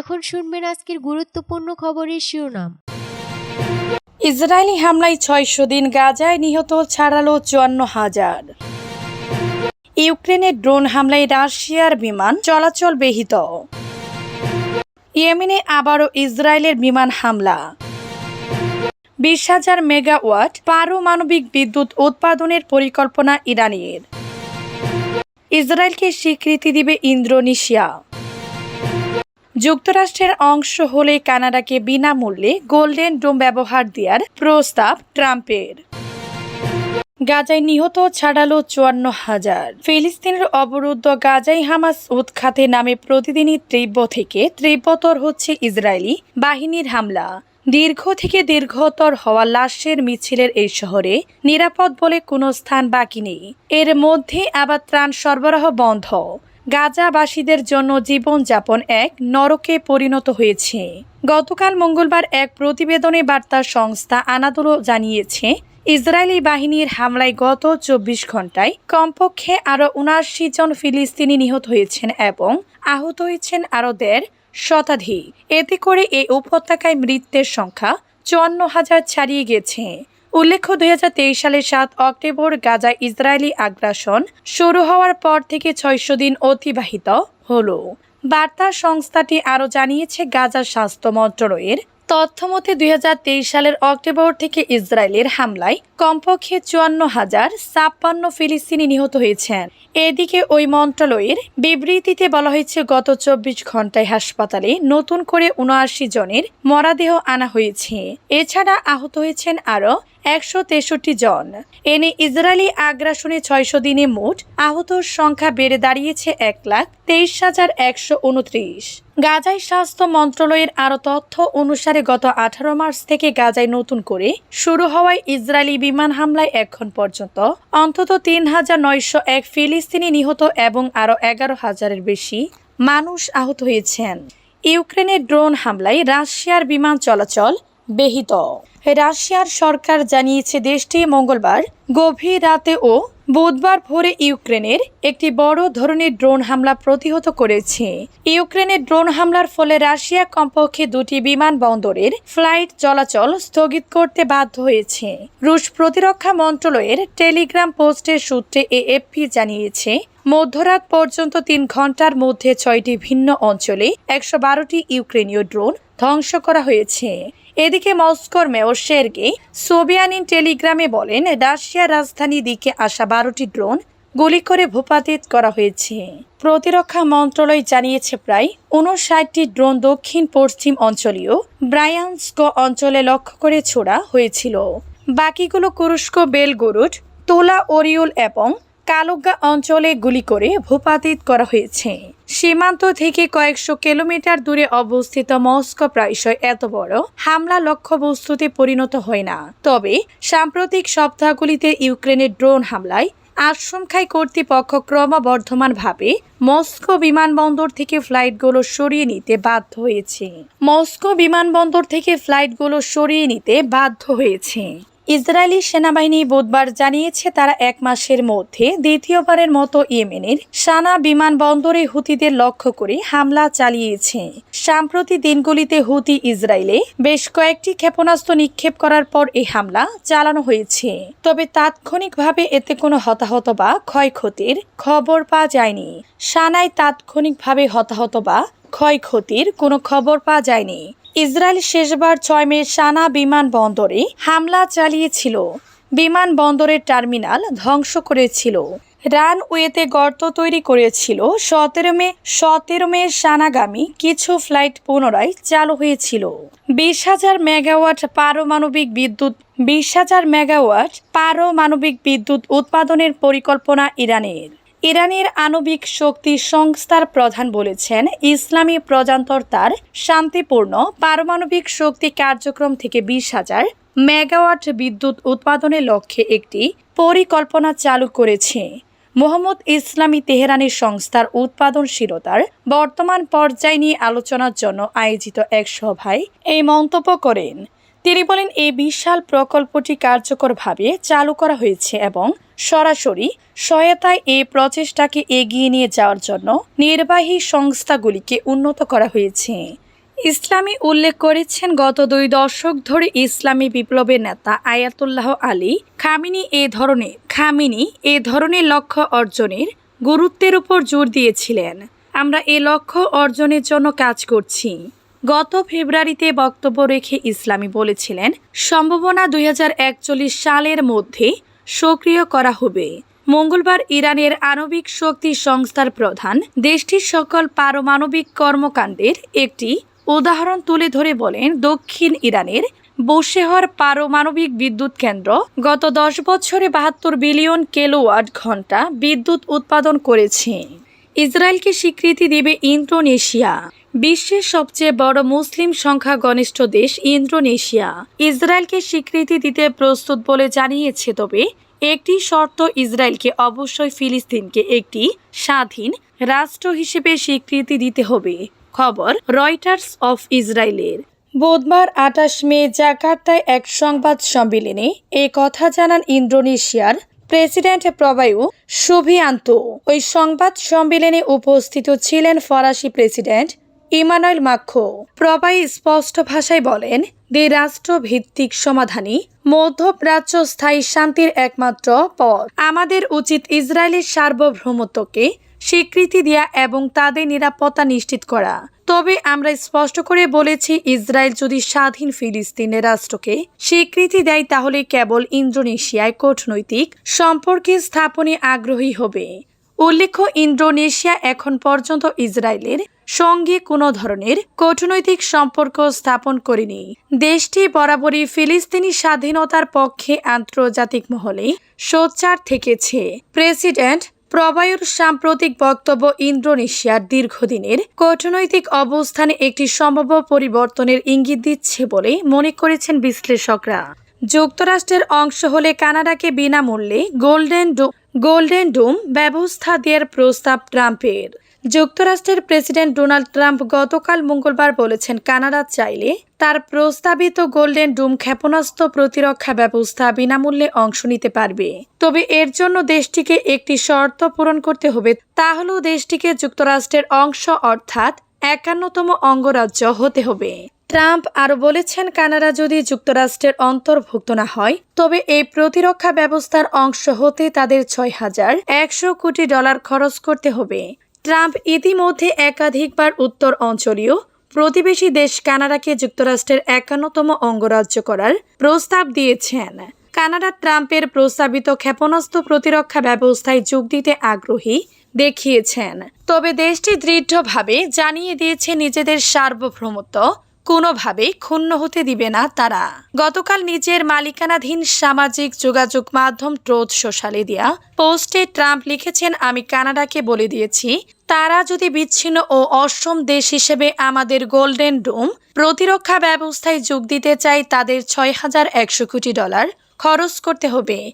এখন শুনবেন আজকের গুরুত্বপূর্ণ খবরের শিরোনাম। ইসরায়েলি হামলায় ছয়শো দিন গাজায় নিহত ছাড়ালো চুয়ান্ন হাজার। ইউক্রেনের ড্রোন হামলায় রাশিয়ার বিমান চলাচল ব্যাহত। ইয়েমেনে আবারও ইসরায়েলের বিমান হামলা। বিশ হাজার মেগাওয়াট পারমাণবিক বিদ্যুৎ উৎপাদনের পরিকল্পনা ইরানের। ইসরায়েলকে স্বীকৃতি দিবে ইন্দোনেশিয়া। যুক্তরাষ্ট্রের অংশ হলে কানাডাকে বিনামূল্যে গোল্ডেন ডোম ব্যবহার দেওয়ার প্রস্তাব ট্রাম্পের। গাজায় নিহত ছাড়ালো চুয়ান্ন হাজার। ফিলিস্তিনের অবরুদ্ধ গাজাই হামাস উৎখাতে নামে প্রতিদিনই তীব্র থেকে তীব্রতর হচ্ছে ইসরায়েলি বাহিনীর হামলা। দীর্ঘ থেকে দীর্ঘতর হওয়া লাশের মিছিলের এই শহরে নিরাপদ বলে কোনো স্থান বাকি নেই। এর মধ্যে আবার ত্রাণ সরবরাহ বন্ধ। গাজাবাসীদের জন্য জীবনযাপন এক নরকে পরিণত হয়েছে। গতকাল মঙ্গলবার এক প্রতিবেদনে বার্তা সংস্থা আনাদুলো জানিয়েছে, ইসরায়েলি বাহিনীর হামলায় গত চব্বিশ ঘন্টায় কমপক্ষে আরও উনআশি জন ফিলিস্তিনি নিহত হয়েছেন এবং আহত হয়েছেন আরও দেড় শতাধিক। এতে করে এই উপত্যকায় মৃত্যুর সংখ্যা চুয়ান্ন হাজার ছাড়িয়ে গেছে। উল্লেখ্য, দুই হাজার তেইশ সালের সাত অক্টোবর গাজা ইসরায়েলি আগ্রাসন শুরু হওয়ার পর থেকে ছয়শো দিন অতিবাহিত হলো। বার্তা সংস্থাটি আরও জানিয়েছে গাজার স্বাস্থ্য মন্ত্রণালয়ের তথ্যমতে দু হাজার তেইশ সালের অক্টোবর থেকে ইসরায়েলের হামলায় কমপক্ষে চুয়ান্ন হাজার ছাপ্পান্ন ফিলিস্তিনি নিহত হয়েছেন। এদিকে ওই মন্ত্রণালয়ের বিবৃতিতে বলা হয়েছে, গত চব্বিশ ঘন্টায় হাসপাতালে নতুন করে উনআশি জনের মরাদেহ আনা হয়েছে। এছাড়া আহত হয়েছেন আরও একশো তেষট্টি জন। এনে ইসরায়েলি আগ্রাসনে ছয়শো দিনে মোট আহতর সংখ্যা বেড়ে দাঁড়িয়েছে এক লাখ তেইশ হাজার একশো উনত্রিশ। গাজায় স্বাস্থ্য মন্ত্রণালয়ের আরও তথ্য অনুসারে গত আঠারো মার্চ থেকে গাজায় নতুন করে শুরু হওয়ায় ইসরায়েলি বিমান হামলায় এখন পর্যন্ত অন্তত তিন হাজার নয়শো এক ফিলিস্তিনি নিহত এবং আরও এগারো হাজারের বেশি মানুষ আহত হয়েছেন। ইউক্রেনের ড্রোন হামলায় রাশিয়ার বিমান চলাচল ব্যাহত। রাশিয়ার সরকার জানিয়েছে দেশটি মঙ্গলবার গভীর রাতে ও বুধবার ভোরে ইউক্রেনের একটি বড় ধরনের ড্রোন হামলা প্রতিহত করেছে। ইউক্রেনের ড্রোন হামলার ফলে রাশিয়া কমপক্ষে দুটি বিমানবন্দরের ফ্লাইট চলাচল স্থগিত করতে বাধ্য হয়েছে। রুশ প্রতিরক্ষা মন্ত্রণালয়ের টেলিগ্রাম পোস্টের সূত্রে এএফপি জানিয়েছে, মধ্যরাত পর্যন্ত তিন ঘণ্টার মধ্যে ছয়টি ভিন্ন অঞ্চলে একশো বারোটি ইউক্রেনীয় ড্রোন ধ্বংস করা হয়েছে। এদিকে মস্কোর মেয়র সের্গে সোবিয়ানিন টেলিগ্রামে বলেন, রাশিয়ার রাজধানী দিকে আসা বারোটি ড্রোন গুলি করে ভূপাতিত করা হয়েছে। প্রতিরক্ষা মন্ত্রণালয় জানিয়েছে প্রায় উনষাটটি ড্রোন দক্ষিণ পশ্চিম অঞ্চলীয় ব্রায়ান্স্ক অঞ্চলে লক্ষ্য করে ছোড়া হয়েছিল। বাকিগুলো কুরস্ক, বেলগরুট, তোলা, ওরিউল এবং কালুগা অঞ্চলে গুলি করে ভূপাতিত করা হয়েছে। সীমান্ত থেকে কয়েকশো কিলোমিটার দূরে অবস্থিত মস্কো প্রায়শই এত বড় হামলা লক্ষ্যবস্তুতে পরিণত হয় না। তবে সাম্প্রতিক সপ্তাহগুলিতে ইউক্রেনের ড্রোন হামলায় আশঙ্কায় কর্তৃপক্ষ ক্রমবর্ধমানভাবে মস্কো বিমানবন্দর থেকে ফ্লাইটগুলো সরিয়ে নিতে বাধ্য হয়েছে। মস্কো বিমানবন্দর থেকে ফ্লাইটগুলো সরিয়ে নিতে বাধ্য হয়েছে। ইসরায়েলি সেনাবাহিনী বুধবার জানিয়েছে, তারা এক মাসের মধ্যে দ্বিতীয়বারের মতো ইয়েমেনের সানা বিমানবন্দরে হুতিদের লক্ষ্য করে হামলা চালিয়েছে। সাম্প্রতিক দিনগুলিতে হুতি ইসরায়েলে বেশ কয়েকটি ক্ষেপণাস্ত্র নিক্ষেপ করার পর এই হামলা চালানো হয়েছে। তবে তাৎক্ষণিকভাবে এতে কোনো হতাহত বা ক্ষয়ক্ষতির খবর পাওয়া যায়নি। সানায় তাৎক্ষণিকভাবে হতাহত বা ক্ষয়ক্ষতির কোনো খবর পাওয়া যায়নি। ইসরায়েল শেষবার ছয় মে সানা বিমানবন্দরে হামলা চালিয়েছিল। বিমানবন্দরের টার্মিনাল ধ্বংস করেছিল। রানওয়েতে গর্ত তৈরি করেছিল সতেরো মে সতেরো মে সানাগামী কিছু ফ্লাইট পুনরায় চালু হয়েছিল। বিশ হাজার মেগাওয়াট পারমাণবিক বিদ্যুৎ, বিশ হাজার মেগাওয়াট পারমাণবিক বিদ্যুৎ উৎপাদনের পরিকল্পনা ইরানের। ইরানের আণবিক শক্তি সংস্থার প্রধান বলেছেন, ইসলামী প্রজান্তর তার শান্তিপূর্ণ পারমাণবিক শক্তি কার্যক্রম থেকে বিশ হাজার মেগাওয়াট বিদ্যুৎ উৎপাদনের লক্ষ্যে একটি পরিকল্পনা চালু করেছে। মোহাম্মদ ইসলামী তেহরানের সংস্থার উৎপাদনশীলতার বর্তমান পর্যায় নিয়ে আলোচনার জন্য আয়োজিত এক সভায় এই মন্তব্য করেন। তিনি বলেন, এই বিশাল প্রকল্পটি কার্যকরভাবে চালু করা হয়েছে এবং সরাসরি সহায়তায় এই প্রচেষ্টাকে এগিয়ে নিয়ে যাওয়ার জন্য নির্বাহী সংস্থাগুলিকে উন্নত করা হয়েছে। ইসলামী উল্লেখ করেছেন, গত দুই দশক ধরে ইসলামী বিপ্লবের নেতা আয়াতুল্লাহ আলী, খামিনি এ ধরনের, খামিনি এ ধরনের লক্ষ্য অর্জনের গুরুত্বের উপর জোর দিয়েছিলেন। আমরা এ লক্ষ্য অর্জনের জন্য কাজ করছি। গত ফেব্রুয়ারিতে বক্তব্য রেখে ইসলামী বলেছিলেন, সম্ভাবনা দুই হাজার একচল্লিশ সালের মধ্যে সক্রিয় করা হবে। মঙ্গলবার ইরানের আণবিক শক্তি সংস্থার প্রধান দেশটির সকল পারমাণবিক কর্মকাণ্ডের একটি উদাহরণ তুলে ধরে বলেন, দক্ষিণ ইরানের বসেহর পারমাণবিক বিদ্যুৎ কেন্দ্র গত দশ বছরে বাহাত্তর বিলিয়ন কিলোওয়াট ঘণ্টা বিদ্যুৎ উৎপাদন করেছে। ইসরায়েলকে স্বীকৃতি দেবে ইন্দোনেশিয়া। বিশ্বের সবচেয়ে বড় মুসলিম সংখ্যা গনিষ্ঠ দেশ ইন্দোনেশিয়া। ইসরায়েলকে স্বীকৃতি দিতে প্রস্তুত বলে জানিয়েছে, তবে একটি শর্ত ইসরায়েলকে অবশ্যই ফিলিস্তিনকে একটি স্বাধীন রাষ্ট্র হিসেবে স্বীকৃতি দিতে হবে। খবর রয়টার্স অফ ইসরায়েলের। বুধবার আঠাশ মে জাকার্তায় এক সংবাদ সম্মেলনে এ কথা জানান ইন্দোনেশিয়ার প্রেসিডেন্ট প্রবায়ু সুভিয়ান্ত। ওই সংবাদ সম্মেলনে উপস্থিত ছিলেন ফরাসি প্রেসিডেন্ট ইমানুয়েল মাক্ষো প্রবায়ী স্পষ্ট ভাষায় বলেন দ্বিরাষ্ট্র ভিত্তিক সমাধানই মধ্যপ্রাচ্য স্থায়ী শান্তির একমাত্র পথ। আমাদের উচিত ইসরায়েলের সার্বভৌমত্বকে স্বীকৃতি দেয়া এবং তাদের নিরাপত্তা নিশ্চিত করা। তবে আমরা স্পষ্ট করে বলেছি, ইসরায়েল যদি স্বাধীন ফিলিস্তিনের রাষ্ট্রকে স্বীকৃতি দেয়, তাহলে কেবল ইন্দোনেশিয়ায় কূটনৈতিক সম্পর্কে স্থাপনে আগ্রহী হবে। উল্লেখ্য, ইন্দোনেশিয়া এখন পর্যন্ত ইসরায়েলের সঙ্গে কোনো ধরনের কূটনৈতিক সম্পর্ক স্থাপন করেনি। দেশটি বরাবরই ফিলিস্তিনি স্বাধীনতার পক্ষে আন্তর্জাতিক মহলে সোচ্চার থেকেছে। প্রেসিডেন্ট প্রবায়ুর সাম্প্রতিক বক্তব্য ইন্দোনেশিয়ার দীর্ঘদিনের কূটনৈতিক অবস্থানে একটি সম্ভাব্য পরিবর্তনের ইঙ্গিত দিচ্ছে বলে মনে করেছেন বিশ্লেষকরা। যুক্তরাষ্ট্রের অংশ হলে কানাডাকে বিনামূল্যে গোল্ডেন গোল্ডেন ডোম ব্যবস্থা দেওয়ার প্রস্তাব ট্রাম্পের। যুক্তরাষ্ট্রের প্রেসিডেন্ট ডোনাল্ড ট্রাম্প গতকাল মঙ্গলবার বলেছেন, কানাডা চাইলে তার প্রস্তাবিত গোল্ডেন ডুম ক্ষেপণাস্ত্র প্রতিরক্ষা ব্যবস্থা বিনামূল্যে অংশ নিতে পারবে। তবে এর জন্য দেশটিকে একটি শর্ত পূরণ করতে হবে। তা হল দেশটিকে যুক্তরাষ্ট্রের অংশ অর্থাৎ একান্নতম অঙ্গরাজ্য হতে হবে। ট্রাম্প আরও বলেছেন, কানাডা যদি যুক্তরাষ্ট্রের অন্তর্ভুক্ত না হয়, তবে এই প্রতিরক্ষা ব্যবস্থার অংশ হতে তাদের ছয় হাজার একশো কোটি ডলার খরচ করতে হবে। ট্রাম্প ইতিমধ্যে একাধিকবার উত্তর অঞ্চলীয় প্রতিবেশী দেশ কানাডাকে যুক্তরাষ্ট্রের একান্নতম অঙ্গরাজ্য করার প্রস্তাব দিয়েছেন। কানাডা ট্রাম্পের প্রস্তাবিত ক্ষেপণাস্ত্র প্রতিরক্ষা ব্যবস্থায় যোগ দিতে আগ্রহী দেখিয়েছেন। তবে দেশটি দৃঢ়ভাবে জানিয়ে দিয়েছে নিজেদের সার্বভৌমত্ব কোনোভাবেই ক্ষুণ্ণ হতে দিবে না তারা। গতকাল নিজের মালিকানাধীন সামাজিক যোগাযোগ মাধ্যম ট্রোথ সোশ্যালে দেয়া পোস্টে ট্রাম্প লিখেছেন, আমি কানাডাকে বলে দিয়েছি, তারা যদি বিচ্ছিন্ন ও অসম দেশ হিসেবে আমাদের গোল্ডেন ডোম প্রতিরক্ষা ব্যবস্থায় যোগ দিতে চায়, তাদের ছয় হাজার একশো কোটি ডলার খরচ করতে হবে।